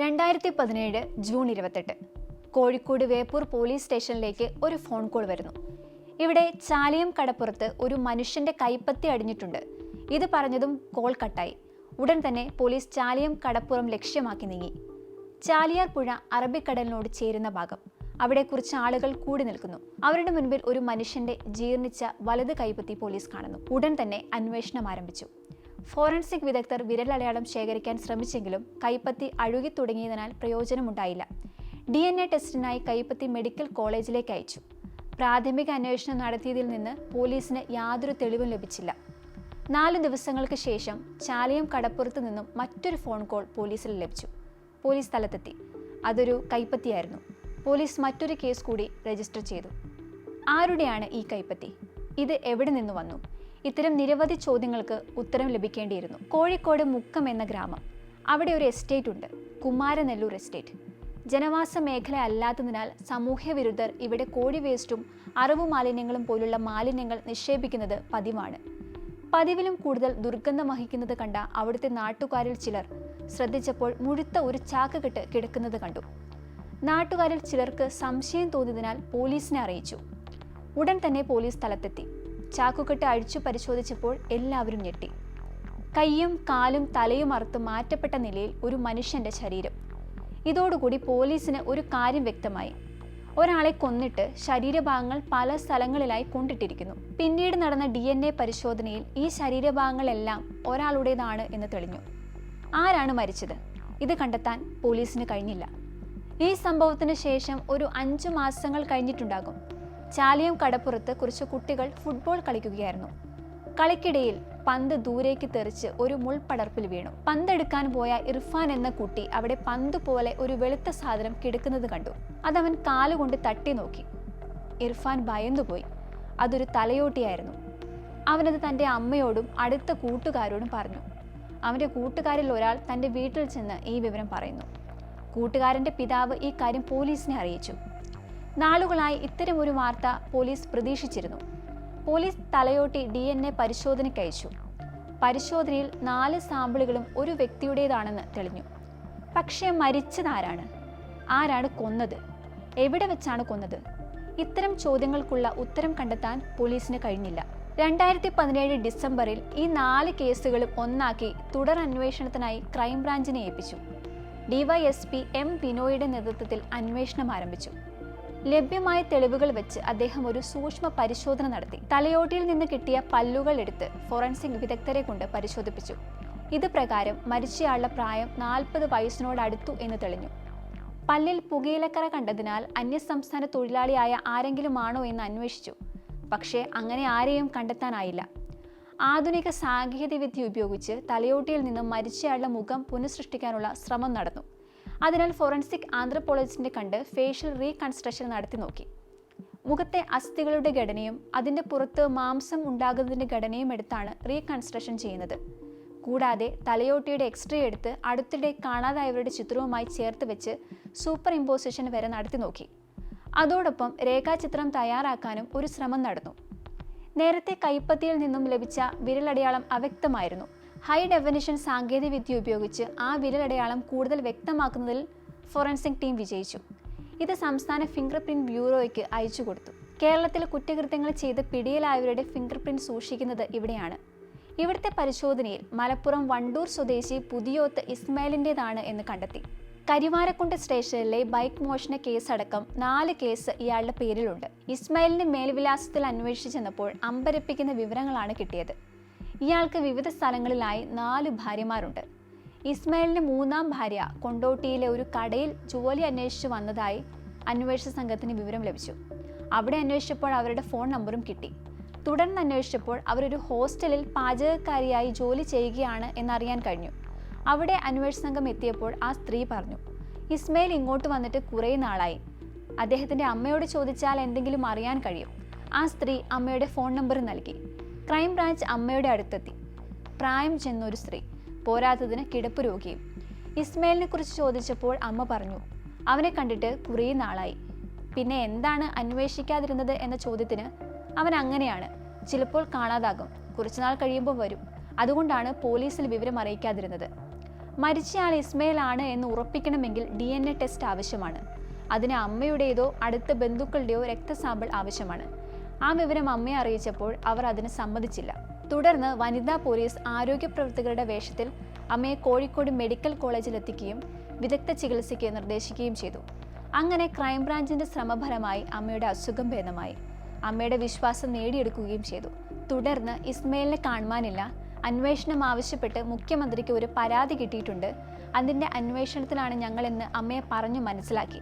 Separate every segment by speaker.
Speaker 1: രണ്ടായിരത്തി പതിനേഴ് ജൂൺ ഇരുപത്തെട്ട്. കോഴിക്കോട് വേപ്പൂർ പോലീസ് സ്റ്റേഷനിലേക്ക് ഒരു ഫോൺ കോൾ വരുന്നു. ഇവിടെ ചാലിയം കടപ്പുറത്ത് ഒരു മനുഷ്യന്റെ കൈപ്പത്തി അടിഞ്ഞിട്ടുണ്ട്. ഇത് പറഞ്ഞതും കോൾ കട്ടായി. ഉടൻ തന്നെ പോലീസ് ചാലിയം കടപ്പുറം ലക്ഷ്യമാക്കി നീങ്ങി. ചാലിയാർ പുഴ അറബിക്കടലിനോട് ചേരുന്ന ഭാഗം. അവിടെ കുറച്ച് ആളുകൾ കൂടി നിൽക്കുന്നു. അവരുടെ മുൻപിൽ ഒരു മനുഷ്യന്റെ ജീർണിച്ച വലത് കൈപ്പത്തി പോലീസ് കാണുന്നു. ഉടൻ തന്നെ അന്വേഷണം ആരംഭിച്ചു. ഫോറൻസിക് വിദഗ്ധർ വിരലടയാളം ശേഖരിക്കാൻ ശ്രമിച്ചെങ്കിലും കൈപ്പത്തി അഴുകി തുടങ്ങിയതിനാൽ പ്രയോജനമുണ്ടായില്ല. ഡി എൻ എ ടെസ്റ്റിനായി കൈപ്പത്തി മെഡിക്കൽ കോളേജിലേക്ക് അയച്ചു. പ്രാഥമിക അന്വേഷണം നടത്തിയതിൽ നിന്ന് പോലീസിന് യാതൊരു തെളിവും ലഭിച്ചില്ല. നാല് ദിവസങ്ങൾക്ക് ശേഷം ചാലിയം കടപ്പുറത്ത് നിന്നും മറ്റൊരു ഫോൺ കോൾ പോലീസിൽ ലഭിച്ചു. പോലീസ് സ്ഥലത്തെത്തി. അതൊരു കൈപ്പത്തിയായിരുന്നു. പോലീസ് മറ്റൊരു കേസ് കൂടി രജിസ്റ്റർ ചെയ്തു. ആരുടെയാണ് ഈ കൈപ്പത്തി? ഇത് എവിടെ നിന്ന് വന്നു? ഇത്തരം നിരവധി ചോദ്യങ്ങൾക്ക് ഉത്തരം ലഭിക്കേണ്ടിയിരുന്നു. കോഴിക്കോട് മുക്കം എന്ന ഗ്രാമം. അവിടെ ഒരു എസ്റ്റേറ്റ് ഉണ്ട്. കുമാരനെല്ലൂർ എസ്റ്റേറ്റ് ജനവാസ മേഖല അല്ലാത്തതിനാൽ സമൂഹ വിരുദ്ധർ ഇവിടെ കോഴി വേസ്റ്റും അറിവ് മാലിന്യങ്ങളും പോലുള്ള മാലിന്യങ്ങൾ നിക്ഷേപിക്കുന്നത് പതിവാണ്. പതിവിലും കൂടുതൽ ദുർഗന്ധം വഹിക്കുന്നത് കണ്ട അവിടുത്തെ നാട്ടുകാരിൽ ചിലർ ശ്രദ്ധിച്ചപ്പോൾ മുഴുത്ത ഒരു ചാക്ക് കെട്ട് കിടക്കുന്നത് കണ്ടു. നാട്ടുകാരിൽ ചിലർക്ക് സംശയം തോന്നിയതിനാൽ പോലീസിനെ അറിയിച്ചു. ഉടൻ തന്നെ പോലീസ് സ്ഥലത്തെത്തി. ചാക്കുകെട്ട് അഴിച്ചു പരിശോധിച്ചപ്പോൾ എല്ലാവരും ഞെട്ടി. കൈയും കാലും തലയും അറുത്ത് മാറ്റപ്പെട്ട നിലയിൽ ഒരു മനുഷ്യന്റെ ശരീരം. ഇതോടുകൂടി പോലീസിന് ഒരു കാര്യം വ്യക്തമായി. ഒരാളെ കൊന്നിട്ട് ശരീരഭാഗങ്ങൾ പല സ്ഥലങ്ങളിലായി കൊണ്ടിട്ടിരിക്കുന്നു. പിന്നീട് നടന്ന ഡി എൻ എ പരിശോധനയിൽ ഈ ശരീരഭാഗങ്ങളെല്ലാം ഒരാളുടേതാണ് എന്ന് തെളിഞ്ഞു. ആരാണ് മരിച്ചത്? ഇത് കണ്ടെത്താൻ പോലീസിന് കഴിഞ്ഞില്ല. ഈ സംഭവത്തിന് ശേഷം ഒരു അഞ്ചു മാസങ്ങൾ കഴിഞ്ഞിട്ടുണ്ടാകും. ചാലിയം കടപ്പുറത്ത് കുറച്ച് കുട്ടികൾ ഫുട്ബോൾ കളിക്കുകയായിരുന്നു. കളിക്കിടയിൽ പന്ത് ദൂരേക്ക് തെറിച്ച് ഒരു മുൾപടർപ്പിൽ വീണു. പന്തെടുക്കാൻ പോയ ഇർഫാൻ എന്ന കുട്ടി അവിടെ പന്ത് പോലെ ഒരു വെളുത്ത സാധനം കിടക്കുന്നത് കണ്ടു. അതവൻ കാലുകൊണ്ട് തട്ടി നോക്കി. ഇർഫാൻ ഭയന്നുപോയി. അതൊരു തലയോട്ടിയായിരുന്നു. അവനത് തന്റെ അമ്മയോടും അടുത്ത കൂട്ടുകാരോടും പറഞ്ഞു. അവന്റെ കൂട്ടുകാരിൽ ഒരാൾ തന്റെ വീട്ടിൽ ചെന്ന് ഈ വിവരം പറയുന്നു. കൂട്ടുകാരന്റെ പിതാവ് ഈ കാര്യം പോലീസിനെ അറിയിച്ചു. നാളുകളായി ഇത്തരം ഒരു വാർത്ത പോലീസ് പ്രതീക്ഷിച്ചിരുന്നു. പോലീസ് തലയോട്ടി ഡി എൻ എ പരിശോധനയ്ക്ക് അയച്ചു. പരിശോധനയിൽ നാല് സാമ്പിളുകളും ഒരു വ്യക്തിയുടേതാണെന്ന് തെളിഞ്ഞു. പക്ഷേ മരിച്ചതാരാണ്? ആരാണ് കൊന്നത്? എവിടെ വെച്ചാണ് കൊന്നത്? ഇത്തരം ചോദ്യങ്ങൾക്കുള്ള ഉത്തരം കണ്ടെത്താൻ പോലീസിന് കഴിഞ്ഞില്ല. രണ്ടായിരത്തി പതിനേഴ് ഡിസംബറിൽ ഈ നാല് കേസുകളും ഒന്നാക്കി തുടർ അന്വേഷണത്തിനായി ക്രൈംബ്രാഞ്ചിനെ ഏൽപ്പിച്ചു. ഡിവൈഎസ്പി എം ബിനോയുടെ നേതൃത്വത്തിൽ അന്വേഷണം ആരംഭിച്ചു. ലഭ്യമായ തെളിവുകൾ വെച്ച് അദ്ദേഹം ഒരു സൂക്ഷ്മ പരിശോധന നടത്തി. തലയോട്ടിയിൽ നിന്ന് കിട്ടിയ പല്ലുകൾ എടുത്ത് ഫോറൻസിക് വിദഗ്ധരെ കൊണ്ട് പരിശോധിപ്പിച്ചു. ഇത് പ്രകാരം മരിച്ചയാളുടെ പ്രായം നാൽപ്പത് വയസ്സിനോടടുത്തു എന്ന് തെളിഞ്ഞു. പല്ലിൽ പുകയിലക്കറ കണ്ടതിനാൽ അന്യസംസ്ഥാന തൊഴിലാളിയായ ആരെങ്കിലും ആണോ എന്ന് അന്വേഷിച്ചു. പക്ഷേ അങ്ങനെ ആരെയും കണ്ടെത്താനായില്ല. ആധുനിക സാങ്കേതികവിദ്യ ഉപയോഗിച്ച് തലയോട്ടിയിൽ നിന്നും മരിച്ചയാളുടെ മുഖം പുനഃസൃഷ്ടിക്കാനുള്ള ശ്രമം നടന്നു. അതിനാൽ ഫോറൻസിക് ആന്ത്രപ്പോളജിസ്റ്റിനെ കണ്ട് ഫേഷ്യൽ റീകൺസ്ട്രക്ഷൻ നടത്തി നോക്കി. മുഖത്തെ അസ്ഥികളുടെ ഘടനയും അതിന്റെ പുറത്ത് മാംസം ഉണ്ടാകുന്നതിന്റെ ഘടനയും എടുത്താണ് റീകൺസ്ട്രക്ഷൻ ചെയ്യുന്നത്. കൂടാതെ തലയോട്ടിയുടെ എക്സ്റേ എടുത്ത് അടുത്തിടെ കാണാതായവരുടെ ചിത്രവുമായി ചേർത്ത് വെച്ച് സൂപ്പർ ഇമ്പോസിഷൻ വരെ നടത്തി നോക്കി. അതോടൊപ്പം രേഖാചിത്രം തയ്യാറാക്കാനും ഒരു ശ്രമം നടന്നു. നേരത്തെ കൈപ്പത്തിയിൽ നിന്നും ലഭിച്ച വിരലടയാളം അവ്യക്തമായിരുന്നു. ഹൈ ഡെഫിനിഷൻ സാങ്കേതികവിദ്യ ഉപയോഗിച്ച് ആ വിരലടയാളം കൂടുതൽ വ്യക്തമാക്കുന്നതിൽ ഫോറൻസിക് ടീം വിജയിച്ചു. ഇത് സംസ്ഥാന ഫിംഗർ പ്രിന്റ് ബ്യൂറോയ്ക്ക് അയച്ചു കൊടുത്തു. കേരളത്തിൽ കുറ്റകൃത്യങ്ങൾ ചെയ്ത് പിടിയിലായവരുടെ ഫിംഗർ പ്രിന്റ് സൂക്ഷിക്കുന്നത് ഇവിടെയാണ്. ഇവിടുത്തെ പരിശോധനയിൽ മലപ്പുറം വണ്ടൂർ സ്വദേശി പുതിയോത്ത് ഇസ്മായിലിന്റെതാണ് എന്ന് കണ്ടെത്തി. കരിവാരക്കുണ്ട് സ്റ്റേഷനിലെ ബൈക്ക് മോഷണ കേസടക്കം നാല് കേസ് ഇയാളുടെ പേരിലുണ്ട്. ഇസ്മായിലിന്റെ മേൽവിലാസത്തിൽ അന്വേഷിച്ചു ചെന്നപ്പോൾ അമ്പരപ്പിക്കുന്ന വിവരങ്ങളാണ് കിട്ടിയത്. ഇയാൾക്ക് വിവിധ സ്ഥലങ്ങളിലായി നാല് ഭാര്യമാരുണ്ട്. ഇസ്മായിലിന്റെ മൂന്നാം ഭാര്യ കൊണ്ടോട്ടിയിലെ ഒരു കടയിൽ ജോലി അന്വേഷിച്ചു വന്നതായി അന്വേഷണ സംഘത്തിന് വിവരം ലഭിച്ചു. അവിടെ അന്വേഷിച്ചപ്പോൾ അവരുടെ ഫോൺ നമ്പറും കിട്ടി. തുടർന്ന് അന്വേഷിച്ചപ്പോൾ അവരൊരു ഹോസ്റ്റലിൽ പാചകക്കാരിയായി ജോലി ചെയ്യുകയാണ് എന്നറിയാൻ കഴിഞ്ഞു. അവിടെ അന്വേഷണ സംഘം എത്തിയപ്പോൾ ആ സ്ത്രീ പറഞ്ഞു ഇസ്മയിൽ ഇങ്ങോട്ട് വന്നിട്ട് കുറേ നാളായി. അദ്ദേഹത്തിന്റെ അമ്മയോട് ചോദിച്ചാൽ എന്തെങ്കിലും അറിയാൻ കഴിയും. ആ സ്ത്രീ അമ്മയുടെ ഫോൺ നമ്പർ നൽകി. ക്രൈം ബ്രാഞ്ച് അമ്മയുടെ അടുത്തെത്തി. പ്രായം ചെന്നൊരു സ്ത്രീ പോരാത്തതിന് കിടപ്പ് രോഗിയും. ഇസ്മയിലിനെ കുറിച്ച് ചോദിച്ചപ്പോൾ അമ്മ പറഞ്ഞു അവനെ കണ്ടിട്ട് കുറേ നാളായി. പിന്നെ എന്താണ് അന്വേഷിക്കാതിരുന്നത് എന്ന ചോദ്യത്തിന് അവൻ അങ്ങനെയാണ്. ചിലപ്പോൾ കാണാതാകും. കുറച്ചുനാൾ കഴിയുമ്പോൾ വരും. അതുകൊണ്ടാണ് പോലീസിൽ വിവരം അറിയിക്കാതിരുന്നത്. മരിച്ചയാൾ ഇസ്മയിൽ ആണ് എന്ന് ഉറപ്പിക്കണമെങ്കിൽ ഡി എൻ എ ടെസ്റ്റ് ആവശ്യമാണ്. അതിന് അമ്മയുടേതോ അടുത്ത ബന്ധുക്കളുടെയോ രക്തസാമ്പിൾ ആവശ്യമാണ്. ആ വിവരം അമ്മയെ അറിയിച്ചപ്പോൾ അവർ അതിന് സമ്മതിച്ചില്ല. തുടർന്ന് വനിതാ പോലീസ് ആരോഗ്യ പ്രവർത്തകരുടെ വേഷത്തിൽ അമ്മയെ കോഴിക്കോട് മെഡിക്കൽ കോളേജിൽ എത്തിക്കുകയും വിദഗ്ധ ചികിത്സയ്ക്ക് നിർദ്ദേശിക്കുകയും ചെയ്തു. അങ്ങനെ ക്രൈംബ്രാഞ്ചിന്റെ ശ്രമഫലമായി അമ്മയുടെ അസുഖം ഭേദമായി. അമ്മയുടെ വിശ്വാസം നേടിയെടുക്കുകയും ചെയ്തു. തുടർന്ന് ഇസ്മയിലിനെ കാണുവാനില്ല അന്വേഷണം ആവശ്യപ്പെട്ട് മുഖ്യമന്ത്രിക്ക് ഒരു പരാതി കിട്ടിയിട്ടുണ്ട്. അതിന്റെ അന്വേഷണത്തിലാണ് ഞങ്ങളെന്ന് അമ്മയെ പറഞ്ഞു മനസ്സിലാക്കി.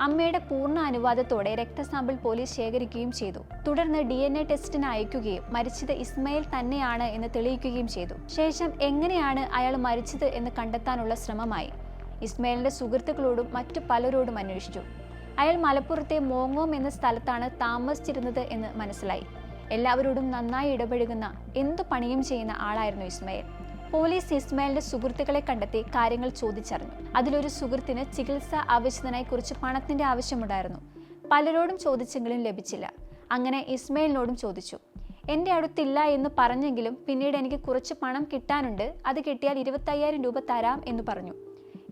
Speaker 1: അമ്മയുടെ പൂർണ അനുവാദത്തോടെ രക്തസാമ്പിൾ പോലീസ് ശേഖരിക്കുകയും ചെയ്തു. തുടർന്ന് ഡി എൻ എ ടെസ്റ്റിന് അയക്കുകയും മരിച്ചത് ഇസ്മയിൽ തന്നെയാണ് എന്ന് തെളിയിക്കുകയും ചെയ്തു. ശേഷം എങ്ങനെയാണ് അയാൾ മരിച്ചത് എന്ന് കണ്ടെത്താനുള്ള ശ്രമമായി. ഇസ്മയിലിന്റെ സുഹൃത്തുക്കളോടും മറ്റു പലരോടും അന്വേഷിച്ചു. അയാൾ മലപ്പുറത്തെ മോങ്ങോം എന്ന സ്ഥലത്താണ് താമസിച്ചിരുന്നത് എന്ന് മനസ്സിലായി. എല്ലാവരോടും നന്നായി ഇടപഴകുന്ന എന്തു പണിയും ചെയ്യുന്ന ആളായിരുന്നു ഇസ്മയിൽ. പോലീസ് ഇസ്മായിലിന്റെ സുഹൃത്തുക്കളെ കണ്ടെത്തി കാര്യങ്ങൾ ചോദിച്ചറിഞ്ഞു. അതിലൊരു സുഹൃത്തിന് ചികിത്സ ആവശ്യത്തിനായി കുറച്ച് പണത്തിന്റെ ആവശ്യമുണ്ടായിരുന്നു. പലരോടും ചോദിച്ചെങ്കിലും ലഭിച്ചില്ല. അങ്ങനെ ഇസ്മയിലിനോടും ചോദിച്ചു എന്റെ അടുത്തില്ല എന്ന് പറഞ്ഞെങ്കിലും പിന്നീട് എനിക്ക് കുറച്ച് പണം കിട്ടാനുണ്ട്. അത് കിട്ടിയാൽ ഇരുപത്തയ്യായിരം രൂപ തരാം എന്ന് പറഞ്ഞു.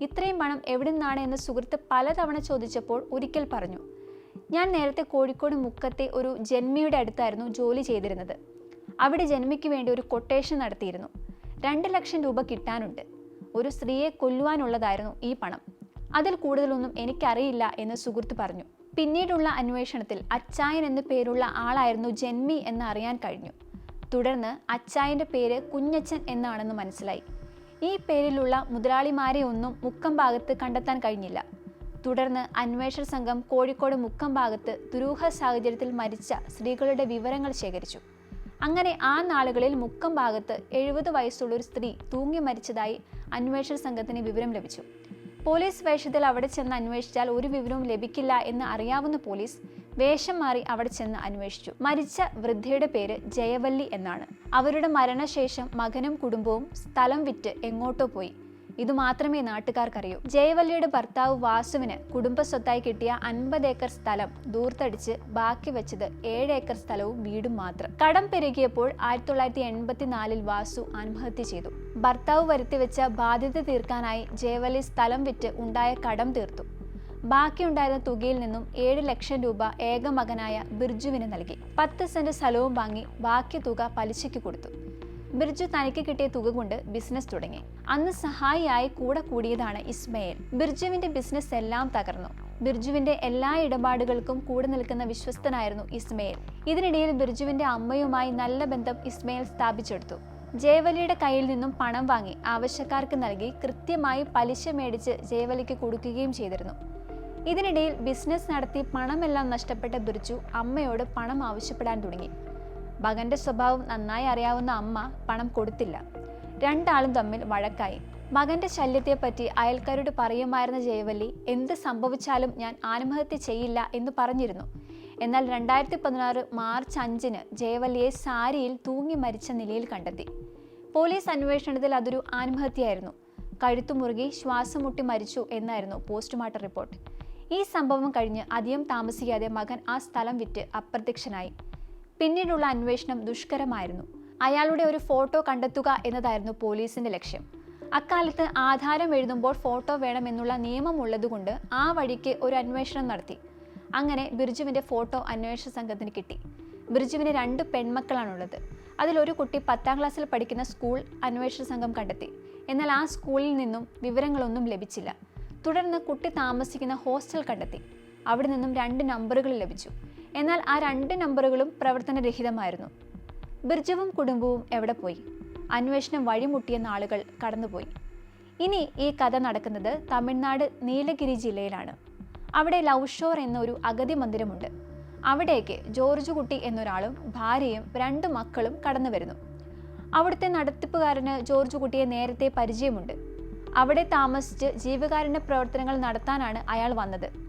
Speaker 1: ഇത്രയും പണം എവിടെ നിന്നാണ് എന്ന് സുഹൃത്ത് പലതവണ ചോദിച്ചപ്പോൾ ഒരിക്കൽ പറഞ്ഞു ഞാൻ നേരത്തെ കോഴിക്കോട് മുക്കത്തെ ഒരു ജന്മിയുടെ അടുത്തായിരുന്നു ജോലി ചെയ്തിരുന്നത്. അവിടെ ജന്മിക്ക് വേണ്ടി ഒരു കൊട്ടേഷൻ നടത്തിയിരുന്നു. രണ്ട് ലക്ഷം രൂപ കിട്ടാനുണ്ട്. ഒരു സ്ത്രീയെ കൊല്ലുവാനുള്ളതായിരുന്നു ഈ പണം. അതിൽ കൂടുതലൊന്നും എനിക്കറിയില്ല എന്ന് സുഹൃത്ത് പറഞ്ഞു. പിന്നീടുള്ള അന്വേഷണത്തിൽ അച്ചായൻ എന്ന പേരുള്ള ആളായിരുന്നു ജന്മി എന്ന് അറിയാൻ കഴിഞ്ഞു. തുടർന്ന് അച്ചായന്റെ പേര് കുഞ്ഞച്ചൻ എന്നാണെന്ന് മനസ്സിലായി. ഈ പേരിലുള്ള മുതലാളിമാരെ ഒന്നും മുക്കം ഭാഗത്ത് കണ്ടെത്താൻ കഴിഞ്ഞില്ല. തുടർന്ന് അന്വേഷണ സംഘം കോഴിക്കോട് മുക്കം ഭാഗത്ത് ദുരൂഹ സാഹചര്യത്തിൽ മരിച്ച സ്ത്രീകളുടെ വിവരങ്ങൾ ശേഖരിച്ചു. അങ്ങനെ ആ നാളുകളിൽ മുക്കം ഭാഗത്ത് എഴുപത് വയസ്സുള്ള ഒരു സ്ത്രീ തൂങ്ങി മരിച്ചതായി അന്വേഷണ സംഘത്തിന് വിവരം ലഭിച്ചു. പോലീസ് വേഷത്തിൽ അവിടെ ചെന്ന് അന്വേഷിച്ചാൽ ഒരു വിവരവും ലഭിക്കില്ല എന്ന് അറിയാവുന്ന പോലീസ് വേഷം മാറി അവിടെ ചെന്ന് അന്വേഷിച്ചു. മരിച്ച വൃദ്ധയുടെ പേര് ജയവല്ലി എന്നാണ്. അവരുടെ മരണശേഷം മകനും കുടുംബവും സ്ഥലം വിറ്റ് എങ്ങോട്ടോ പോയി. ഇതുമാത്രമേ നാട്ടുകാർക്കറിയൂ. ജയവല്ലിയുടെ ഭർത്താവ് വാസുവിന് കുടുംബസ്വത്തായി കിട്ടിയ അൻപത് ഏക്കർ സ്ഥലം ദൂർത്തടിച്ച് ബാക്കി വെച്ചത് ഏഴ് ഏക്കർ സ്ഥലവും വീടും മാത്രം. കടം പെരുകിയപ്പോൾ ആയിരത്തി തൊള്ളായിരത്തി എൺപത്തിനാലിൽ വാസു ആത്മഹത്യ ചെയ്തു. ഭർത്താവ് വരുത്തിവെച്ച ബാധ്യത തീർക്കാനായി ജയവല്ലി സ്ഥലം വിറ്റ് ഉണ്ടായ കടം തീർത്തു. ബാക്കിയുണ്ടായിരുന്ന തുകയിൽ നിന്നും ഏഴ് ലക്ഷം രൂപ ഏക മകനായ ബിർജുവിന് നൽകി. പത്ത് സെന്റ് സ്ഥലവും വാങ്ങി ബാക്കി തുക പലിശയ്ക്ക് കൊടുത്തു. ബിർജു തനിക്ക് കിട്ടിയ തുക കൊണ്ട് ബിസിനസ് തുടങ്ങി. അന്ന് സഹായിയായി കൂടെ കൂടിയതാണ് ഇസ്മയിൽ. ബിർജുവിന്റെ ബിസിനസ് എല്ലാം തകർന്നു. ബിർജുവിന്റെ എല്ലാ ഇടപാടുകൾക്കും കൂടെ നിൽക്കുന്ന വിശ്വസ്തനായിരുന്നു ഇസ്മയിൽ. ഇതിനിടയിൽ ബിർജുവിന്റെ അമ്മയുമായി നല്ല ബന്ധം ഇസ്മയിൽ സ്ഥാപിച്ചെടുത്തു. ജയവലിയുടെ കയ്യിൽ നിന്നും പണം വാങ്ങി ആവശ്യക്കാർക്ക് നൽകി കൃത്യമായി പലിശ മേടിച്ച് ജയവലിക്ക് കൊടുക്കുകയും ചെയ്തിരുന്നു. ഇതിനിടയിൽ ബിസിനസ് നടത്തി പണമെല്ലാം നഷ്ടപ്പെട്ട ബിർജു അമ്മയോട് പണം ആവശ്യപ്പെടാൻ തുടങ്ങി. മകന്റെ സ്വഭാവം നന്നായി അറിയാവുന്ന അമ്മ പണം കൊടുത്തില്ല. രണ്ടാളും തമ്മിൽ വഴക്കായി. മകന്റെ ശല്യത്തെപ്പറ്റി അയൽക്കാരോട് പറയുമായിരുന്ന ജയവല്ലി എന്ത് സംഭവിച്ചാലും ഞാൻ ആത്മഹത്യ ചെയ്യില്ല എന്ന് പറഞ്ഞിരുന്നു. എന്നാൽ രണ്ടായിരത്തി പതിനാറ് മാർച്ച് അഞ്ചിന് ജയവല്ലിയെ സാരിയിൽ തൂങ്ങി മരിച്ച നിലയിൽ കണ്ടെത്തി. പോലീസ് അന്വേഷണത്തിൽ അതൊരു ആത്മഹത്യയായിരുന്നു. കഴുത്തു മുറുകി ശ്വാസം മുട്ടി മരിച്ചു എന്നായിരുന്നു പോസ്റ്റ്മോർട്ടം റിപ്പോർട്ട്. ഈ സംഭവം കഴിഞ്ഞ് അധികം താമസിക്കാതെ മകൻ ആ സ്ഥലം വിറ്റ് അപ്രത്യക്ഷനായി. പിന്നീടുള്ള അന്വേഷണം ദുഷ്കരമായിരുന്നു. അയാളുടെ ഒരു ഫോട്ടോ കണ്ടെത്തുക എന്നതായിരുന്നു പോലീസിന്റെ ലക്ഷ്യം. അക്കാലത്ത് ആധാരം എഴുതുമ്പോൾ ഫോട്ടോ വേണമെന്നുള്ള നിയമമുള്ളതുകൊണ്ട് ആ വഴിക്ക് ഒരു അന്വേഷണം നടത്തി. അങ്ങനെ ബിർജുവിന്റെ ഫോട്ടോ അന്വേഷണ സംഘത്തിന് കിട്ടി. ബിർജുവിന് രണ്ട് പെൺമക്കളാണുള്ളത്. അതിലൊരു കുട്ടി പത്താം ക്ലാസ്സിൽ പഠിക്കുന്ന സ്കൂൾ അന്വേഷണ സംഘം കണ്ടെത്തി. എന്നാൽ ആ സ്കൂളിൽ നിന്നും വിവരങ്ങളൊന്നും ലഭിച്ചില്ല. തുടർന്ന് കുട്ടി താമസിക്കുന്ന ഹോസ്റ്റൽ കണ്ടെത്തി. അവിടെ നിന്നും രണ്ട് നമ്പറുകൾ ലഭിച്ചു. എന്നാൽ ആ രണ്ട് നമ്പറുകളും പ്രവർത്തനരഹിതമായിരുന്നു. ബിർജവും കുടുംബവും എവിടെ പോയി? അന്വേഷണം വഴിമുട്ടിയ നാളുകൾ കടന്നുപോയി. ഇനി ഈ കഥ നടക്കുന്നത് തമിഴ്നാട് നീലഗിരി ജില്ലയിലാണ്. അവിടെ ലവ് ഷോർ എന്നൊരു അഗതി മന്ദിരമുണ്ട്. അവിടേക്ക് ജോർജ് കുട്ടി എന്നൊരാളും ഭാര്യയും രണ്ട് മക്കളും കടന്നു വരുന്നു അവിടുത്തെ നടത്തിപ്പുകാരന് ജോർജ് കുട്ടിയെ നേരത്തെ പരിചയമുണ്ട്. അവിടെ താമസിച്ച് ജീവകാരുണ്യ പ്രവർത്തനങ്ങൾ നടത്താനാണ് അയാൾ വന്നത്.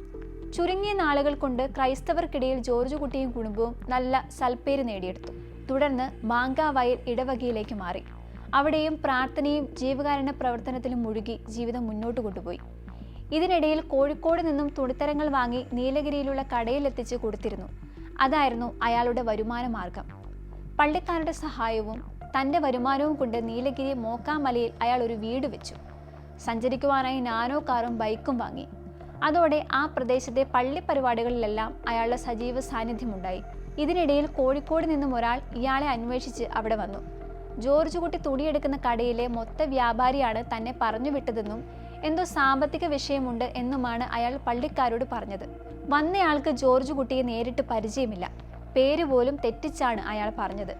Speaker 1: ചുരുങ്ങിയ നാളുകൾ കൊണ്ട് ക്രൈസ്തവർക്കിടയിൽ ജോർജ് കുട്ടിയും കുടുംബവും നല്ല സൽപ്പേര് നേടിയെടുത്തു. തുടർന്ന് മാങ്കാവയൽ ഇടവകയിലേക്ക് മാറി. അവിടെയും പ്രാർത്ഥനയും ജീവകാരുണ്യ പ്രവർത്തനത്തിലും മുഴുകി ജീവിതം മുന്നോട്ട് കൊണ്ടുപോയി. ഇതിനിടയിൽ കോഴിക്കോട് നിന്നും തുണിത്തരങ്ങൾ വാങ്ങി നീലഗിരിയിലുള്ള കടയിലെത്തിച്ച് കൊടുത്തിരുന്നു. അതായിരുന്നു അയാളുടെ വരുമാന മാർഗം പള്ളിക്കാരുടെ സഹായവും തന്റെ വരുമാനവും കൊണ്ട് നീലഗിരി മോക്കാമലയിൽ അയാൾ ഒരു വീട് വെച്ചു. സഞ്ചരിക്കുവാനായി നാനോ കാറും ബൈക്കും വാങ്ങി. അതോടെ ആ പ്രദേശത്തെ പള്ളി പരിപാടികളിലെല്ലാം അയാളുടെ സജീവ സാന്നിധ്യമുണ്ടായി. ഇതിനിടയിൽ കോഴിക്കോട് നിന്നും ഒരാൾ ഇയാളെ അന്വേഷിച്ച് അവിടെ വന്നു. ജോർജ് കുട്ടി തുണിയെടുക്കുന്ന കടയിലെ മൊത്ത വ്യാപാരിയാണ് തന്നെ പറഞ്ഞു വിട്ടതെന്നും എന്തോ സാമ്പത്തിക വിഷയമുണ്ട് എന്നുമാണ് അയാൾ പള്ളിക്കാരോട് പറഞ്ഞത്. വന്നയാൾക്ക് ജോർജ് കുട്ടിയെ നേരിട്ട് പരിചയമില്ല. പേര് പോലും തെറ്റിച്ചാണ് അയാൾ പറഞ്ഞത്.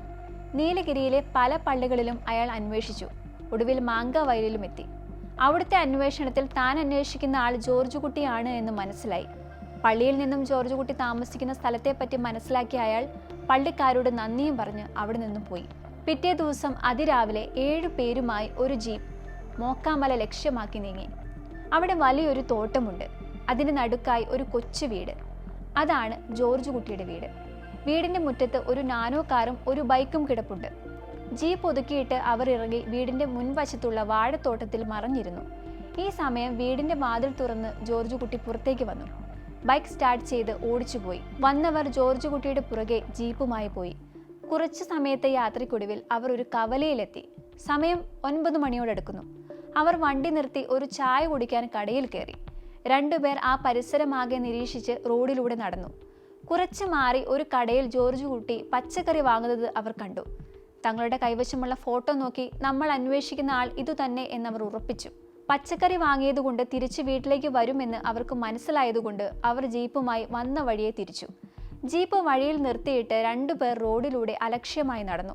Speaker 1: നീലഗിരിയിലെ പല പള്ളികളിലും അയാൾ അന്വേഷിച്ചു. ഒടുവിൽ മാങ്ക വയലിലും എത്തി. അവിടുത്തെ അന്വേഷണത്തിൽ താൻ അന്വേഷിക്കുന്ന ആൾ ജോർജ് കുട്ടിയാണ് എന്ന് മനസ്സിലായി. പള്ളിയിൽ നിന്നും ജോർജ് കുട്ടി താമസിക്കുന്ന സ്ഥലത്തെപ്പറ്റി മനസ്സിലാക്കിയ അയാൾ പള്ളിക്കാരോട് നന്ദിയും പറഞ്ഞ് അവിടെ നിന്നും പോയി. പിറ്റേ ദിവസം അതിരാവിലെ ഏഴു പേരുമായി ഒരു ജീപ്പ് മോക്കാമല ലക്ഷ്യമാക്കി നീങ്ങി. അവിടെ വലിയൊരു തോട്ടമുണ്ട്. അതിന് നടുക്കായി ഒരു കൊച്ചു വീട്. അതാണ് ജോർജ് കുട്ടിയുടെ വീട്. വീടിന്റെ മുറ്റത്ത് ഒരു നാനോ കാറും ഒരു ബൈക്കും കിടപ്പുണ്ട്. ജീപ്പ് ഒതുക്കിയിട്ട് അവർ ഇറങ്ങി വീടിന്റെ മുൻവശത്തുള്ള വാഴത്തോട്ടത്തിൽ മറഞ്ഞിരുന്നു. ഈ സമയം വീടിന്റെ വാതിൽ തുറന്ന് ജോർജ് കുട്ടി പുറത്തേക്ക് വന്നു. ബൈക്ക് സ്റ്റാർട്ട് ചെയ്ത് ഓടിച്ചുപോയി വന്നവർ ജോർജ് കുട്ടിയുടെ പുറകെ ജീപ്പുമായി പോയി. കുറച്ചു സമയത്തെ യാത്രയ്ക്കൊടുവിൽ അവർ ഒരു കവലയിലെത്തി. സമയം ഒൻപത് മണിയോടടുക്കുന്നു അവർ വണ്ടി നിർത്തി ഒരു ചായ കുടിക്കാൻ കടയിൽ കയറി. രണ്ടുപേർ ആ പരിസരമാകെ നിരീക്ഷിച്ച് റോഡിലൂടെ നടന്നു. കുറച്ച് മാറി ഒരു കടയിൽ ജോർജ് കുട്ടി പച്ചക്കറി വാങ്ങുന്നത് അവർ കണ്ടു. തങ്ങളുടെ കൈവശമുള്ള ഫോട്ടോ നോക്കി നമ്മൾ അന്വേഷിക്കുന്ന ആൾ ഇതുതന്നെ എന്നവർ ഉറപ്പിച്ചു. പച്ചക്കറി വാങ്ങിയതുകൊണ്ട് തിരിച്ച് വീട്ടിലേക്ക് വരുമെന്ന് അവർക്ക് മനസ്സിലായതുകൊണ്ട് അവർ ജീപ്പുമായി വന്ന വഴിയെ തിരിച്ചു. ജീപ്പ് വഴിയിൽ നിർത്തിയിട്ട് രണ്ടുപേർ റോഡിലൂടെ അലക്ഷ്യമായി നടന്നു.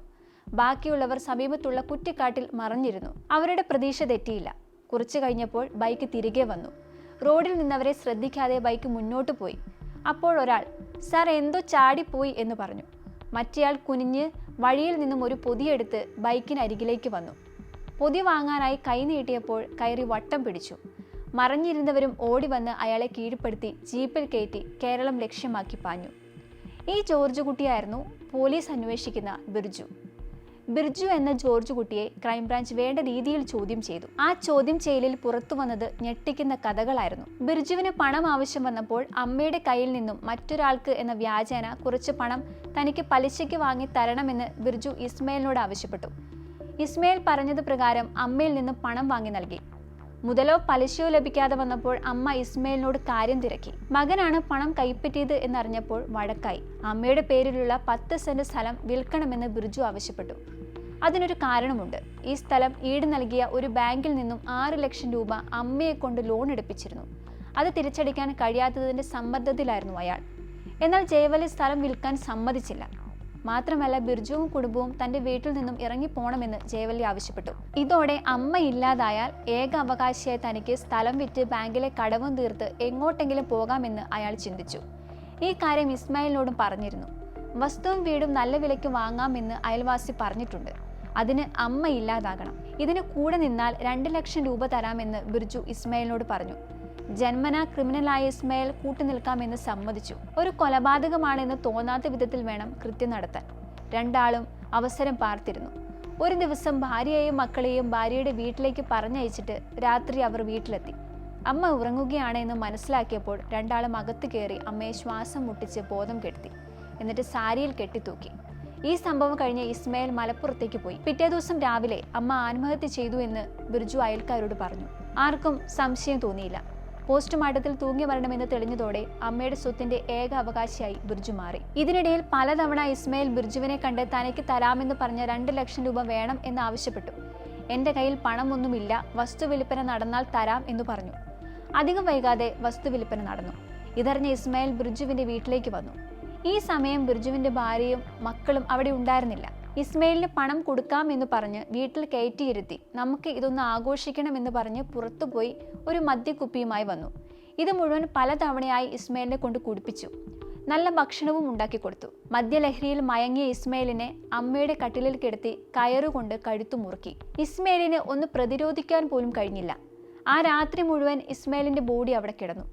Speaker 1: ബാക്കിയുള്ളവർ സമീപത്തുള്ള കുറ്റിക്കാട്ടിൽ മറഞ്ഞിരുന്നു. അവരുടെ പ്രതീക്ഷ തെറ്റിയില്ല. കുറച്ചു കഴിഞ്ഞപ്പോൾ ബൈക്ക് തിരികെ വന്നു. റോഡിൽ നിന്നവരെ ശ്രദ്ധിക്കാതെ ബൈക്ക് മുന്നോട്ട് പോയി. അപ്പോൾ ഒരാൾ സാർ എന്തോ ചാടിപ്പോയി എന്ന് പറഞ്ഞു. മറ്റേയാൾ കുനിഞ്ഞ് വഴിയിൽ നിന്നും ഒരു പൊതിയെടുത്ത് ബൈക്കിനരികിലേക്ക് വന്നു. പൊതി വാങ്ങാനായി കൈ നീട്ടിയപ്പോൾ കയറി വട്ടം പിടിച്ചു. മറഞ്ഞിരുന്നവരും ഓടി വന്ന് അയാളെ കീഴ്പ്പെടുത്തി ജീപ്പിൽ കയറ്റി കേരളം ലക്ഷ്യമാക്കി പാഞ്ഞു. ഈ ജോർജ് കുട്ടിയായിരുന്നു പോലീസ് അന്വേഷിക്കുന്ന ബിർജു. ബിർജു എന്ന ജോർജ് കുട്ടിയെ ക്രൈംബ്രാഞ്ച് വേണ്ട രീതിയിൽ ചോദ്യം ചെയ്തു. ആ ചോദ്യം ചെയ്യലിൽ പുറത്തു വന്നത് ഞെട്ടിക്കുന്ന കഥകളായിരുന്നു. ബിർജുവിന് പണം ആവശ്യം വന്നപ്പോൾ അമ്മയുടെ കയ്യിൽ നിന്നും മറ്റൊരാൾക്ക് എന്ന വ്യാജേന കുറച്ച് പണം തനിക്ക് പലിശയ്ക്ക് വാങ്ങി തരണമെന്ന് ബിർജു ഇസ്മയിലിനോട് ആവശ്യപ്പെട്ടു. ഇസ്മയിൽ പറഞ്ഞത് പ്രകാരം അമ്മയിൽ നിന്ന് പണം വാങ്ങി നൽകി. മുതലോ പലിശയോ ലഭിക്കാതെ വന്നപ്പോൾ അമ്മ ഇസ്മയിലിനോട് കാര്യം തിരക്കി. മകനാണ് പണം കൈപ്പറ്റിയത് എന്നറിഞ്ഞപ്പോൾ വഴക്കായി. അമ്മയുടെ പേരിലുള്ള പത്ത് സെന്റ് സ്ഥലം വിൽക്കണമെന്ന് ബിർജു ആവശ്യപ്പെട്ടു. അതിനൊരു കാരണമുണ്ട്. ഈ സ്ഥലം ഈട് നൽകിയ ഒരു ബാങ്കിൽ നിന്നും ആറ് ലക്ഷം രൂപ അമ്മയെ കൊണ്ട് ലോൺ എടുപ്പിച്ചിരുന്നു. അത് തിരിച്ചടിക്കാൻ കഴിയാത്തതിന്റെ സമ്മർദ്ദത്തിലായിരുന്നു അയാൾ. എന്നാൽ ജയവലി സ്ഥലം വിൽക്കാൻ സമ്മതിച്ചില്ല. മാത്രമല്ല ബിർജുവും കുടുംബവും തന്റെ വീട്ടിൽ നിന്നും ഇറങ്ങിപ്പോണമെന്ന് ജയവല്ലി ആവശ്യപ്പെട്ടു. ഇതോടെ അമ്മ ഇല്ലാതായാൽ ഏക അവകാശിയായി തനിക്ക് സ്ഥലം വിറ്റ് ബാങ്കിലെ കടവും തീർത്ത് എങ്ങോട്ടെങ്കിലും പോകാമെന്ന് അയാൾ ചിന്തിച്ചു. ഈ കാര്യം ഇസ്മായിലിനോടും പറഞ്ഞിരുന്നു. വസ്തുവും വീടും നല്ല വിലയ്ക്ക് വാങ്ങാമെന്ന് അയൽവാസി പറഞ്ഞിട്ടുണ്ട്. അതിന് അമ്മ ഇല്ലാതാകണം. ഇതിന് കൂടെ നിന്നാൽ രണ്ട് ലക്ഷം രൂപ തരാമെന്ന് ബിർജു ഇസ്മായിലിനോട് പറഞ്ഞു. ജന്മന ക്രിമിനലായ ഇസ്മയിൽ കൂട്ടുനിൽക്കാമെന്ന് സമ്മതിച്ചു. ഒരു കൊലപാതകമാണെന്ന് തോന്നാത്ത വിധത്തിൽ വേണം കൃത്യം നടത്താൻ. രണ്ടാളും അവസരം പാർത്തിരുന്നു. ഒരു ദിവസം ഭാര്യയെയും മക്കളെയും ഭാര്യയുടെ വീട്ടിലേക്ക് പറഞ്ഞയച്ചിട്ട് രാത്രി അവർ വീട്ടിലെത്തി. അമ്മ ഉറങ്ങുകയാണ് എന്ന് മനസ്സിലാക്കിയപ്പോൾ രണ്ടാളും അകത്ത് കയറി അമ്മയെ ശ്വാസം മുട്ടിച്ച് ബോധം കെടുത്തി. എന്നിട്ട് സാരിയിൽ കെട്ടിത്തൂക്കി. ഈ സംഭവം കഴിഞ്ഞ് ഇസ്മയിൽ മലപ്പുറത്തേക്ക് പോയി. പിറ്റേ ദിവസം രാവിലെ അമ്മ ആത്മഹത്യ ചെയ്തു എന്ന് ബിർജു അയൽക്കാരോട് പറഞ്ഞു. ആർക്കും സംശയം തോന്നിയില്ല. പോസ്റ്റ്മോർട്ടത്തിൽ തൂങ്ങി മരണമെന്ന് തെളിഞ്ഞതോടെ അമ്മയുടെ സ്വത്തിന്റെ ഏക അവകാശിയായി ബിർജു മാറി. ഇതിനിടയിൽ പലതവണ ഇസ്മയിൽ ബിർജുവിനെ കണ്ട് തനിക്ക് തരാമെന്ന് പറഞ്ഞ രണ്ട് ലക്ഷം രൂപ വേണം എന്ന് ആവശ്യപ്പെട്ടു. എന്റെ കയ്യിൽ പണമൊന്നുമില്ല വസ്തു വിൽപ്പന നടന്നാൽ തരാം എന്ന് പറഞ്ഞു. അധികം വൈകാതെ വസ്തു വിൽപ്പന നടന്നു. ഇതറിഞ്ഞ ഇസ്മയിൽ ബിർജുവിന്റെ വീട്ടിലേക്ക് വന്നു. ഈ സമയം ബിർജുവിന്റെ ഭാര്യയും മക്കളും അവിടെ ഉണ്ടായിരുന്നില്ല. ഇസ്മയിലിന് പണം കൊടുക്കാമെന്ന് പറഞ്ഞ് വീട്ടിൽ കയറ്റിയിരുത്തി. നമുക്ക് ഇതൊന്ന് ആഘോഷിക്കണമെന്ന് പറഞ്ഞ് പുറത്തുപോയി ഒരു മദ്യക്കുപ്പിയുമായി വന്നു. ഇത് മുഴുവൻ പലതവണയായി ഇസ്മയിലിനെ കൊണ്ട് കുടിപ്പിച്ചു. നല്ല ഭക്ഷണവും ഉണ്ടാക്കി കൊടുത്തു. മദ്യലഹരിയിൽ മയങ്ങിയ ഇസ്മയിലിനെ അമ്മയുടെ കട്ടിലിൽ കിടത്തി കയറുകൊണ്ട് കഴുത്തു മുറുക്കി. ഇസ്മയിലിന് ഒന്ന് പ്രതിരോധിക്കാൻ പോലും കഴിഞ്ഞില്ല. ആ രാത്രി മുഴുവൻ ഇസ്മയിലിന്റെ ബോഡി അവിടെ കിടന്നു.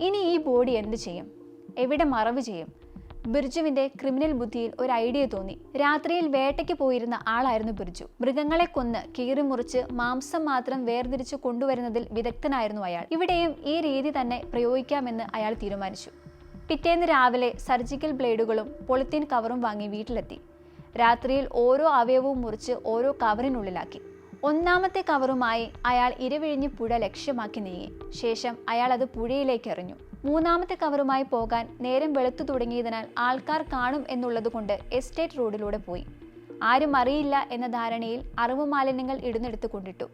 Speaker 1: ഇനി ഈ ബോഡി എന്ത് ചെയ്യും? എവിടെ മറവ് ചെയ്യും? ബിർജുവിന്റെ ക്രിമിനൽ ബുദ്ധിയിൽ ഒരു ഐഡിയ തോന്നി. രാത്രിയിൽ വേട്ടയ്ക്ക് പോയിരുന്ന ആളായിരുന്നു ബിർജു. മൃഗങ്ങളെ കൊന്ന് കീറിമുറിച്ച് മാംസം മാത്രം വേർതിരിച്ചു കൊണ്ടുവരുന്നതിൽ വിദഗ്ധനായിരുന്നു അയാൾ. ഇവിടെയും ഈ രീതി തന്നെ പ്രയോഗിക്കാമെന്ന് അയാൾ തീരുമാനിച്ചു. പിറ്റേന്ന് രാവിലെ സർജിക്കൽ ബ്ലേഡുകളും പൊളിത്തീൻ കവറും വാങ്ങി വീട്ടിലെത്തി. രാത്രിയിൽ ഓരോ അവയവവും മുറിച്ച് ഓരോ കവറിനുള്ളിലാക്കി. ഒന്നാമത്തെ കവറുമായി അയാൾ ഇരവിഴിഞ്ഞ് പുഴ ലക്ഷ്യമാക്കി നീങ്ങി. ശേഷം അയാൾ അത് പുഴയിലേക്ക് എറിഞ്ഞു. മൂന്നാമത്തെ കവറുമായി പോകാൻ നേരം വെളുത്തു തുടങ്ങിയതിനാൽ ആൾക്കാർ കാണും എന്നുള്ളതുകൊണ്ട് എസ്റ്റേറ്റ് റോഡിലൂടെ പോയി. ആരും അറിയില്ല എന്ന ധാരണയിൽ അറിവ് മാലിന്യങ്ങൾ ഇടുന്നെടുത്ത് കൊണ്ടിട്ടു.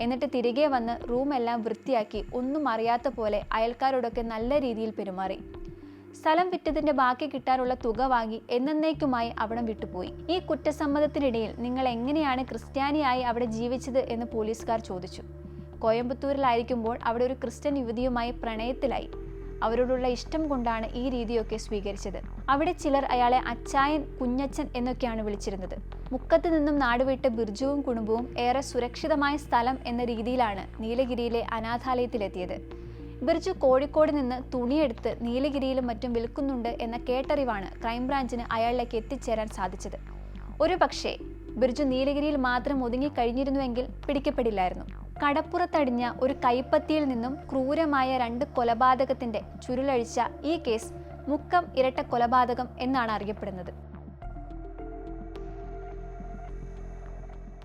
Speaker 1: എന്നിട്ട് തിരികെ വന്ന് റൂമെല്ലാം വൃത്തിയാക്കി ഒന്നും അറിയാത്ത പോലെ അയൽക്കാരോടൊക്കെ നല്ല രീതിയിൽ പെരുമാറി. സ്ഥലം വിറ്റതിന്റെ ബാക്കി കിട്ടാനുള്ള തുക വാങ്ങി എന്നേക്കുമായി അവിടം വിട്ടുപോയി. ഈ കുറ്റസമ്മതത്തിനിടയിൽ നിങ്ങൾ എങ്ങനെയാണ് ക്രിസ്ത്യാനിയായി അവിടെ ജീവിച്ചത് എന്ന് പോലീസുകാർ ചോദിച്ചു. കോയമ്പത്തൂരിലായിരിക്കുമ്പോൾ അവിടെ ഒരു ക്രിസ്ത്യൻ യുവതിയുമായി പ്രണയത്തിലായി. അവരോടുള്ള ഇഷ്ടം കൊണ്ടാണ് ഈ രീതിയൊക്കെ സ്വീകരിച്ചത്. അവിടെ ചിലർ അയാളെ അച്ചായൻ കുഞ്ഞച്ചൻ എന്നൊക്കെയാണ് വിളിച്ചിരുന്നത്. മുക്കത്ത് നിന്നും നാടുവിട്ട് ബിർജുവും കുടുംബവും ഏറെ സുരക്ഷിതമായ സ്ഥലം എന്ന രീതിയിലാണ് നീലഗിരിയിലെ അനാഥാലയത്തിലെത്തിയത്. ബിർജു കോഴിക്കോട് നിന്ന് തുണിയെടുത്ത് നീലഗിരിയിലും മറ്റും വിൽക്കുന്നുണ്ട് എന്ന കേട്ടറിവാണ് ക്രൈംബ്രാഞ്ചിന് അയാളിലേക്ക് എത്തിച്ചേരാൻ സാധിച്ചത്. ഒരു പക്ഷേ ബിർജു നീലഗിരിയിൽ മാത്രം ഒതുങ്ങിക്കഴിഞ്ഞിരുന്നുവെങ്കിൽ പിടിക്കപ്പെടില്ലായിരുന്നു. കടപ്പുറത്തടിഞ്ഞ ഒരു കൈപ്പത്തിയിൽ നിന്നും ക്രൂരമായ രണ്ട് കൊലപാതകത്തിന്റെ ചുരുളഴിച്ച ഈ കേസ് മുക്കം ഇരട്ട കൊലപാതകം എന്നാണ് അറിയപ്പെടുന്നത്.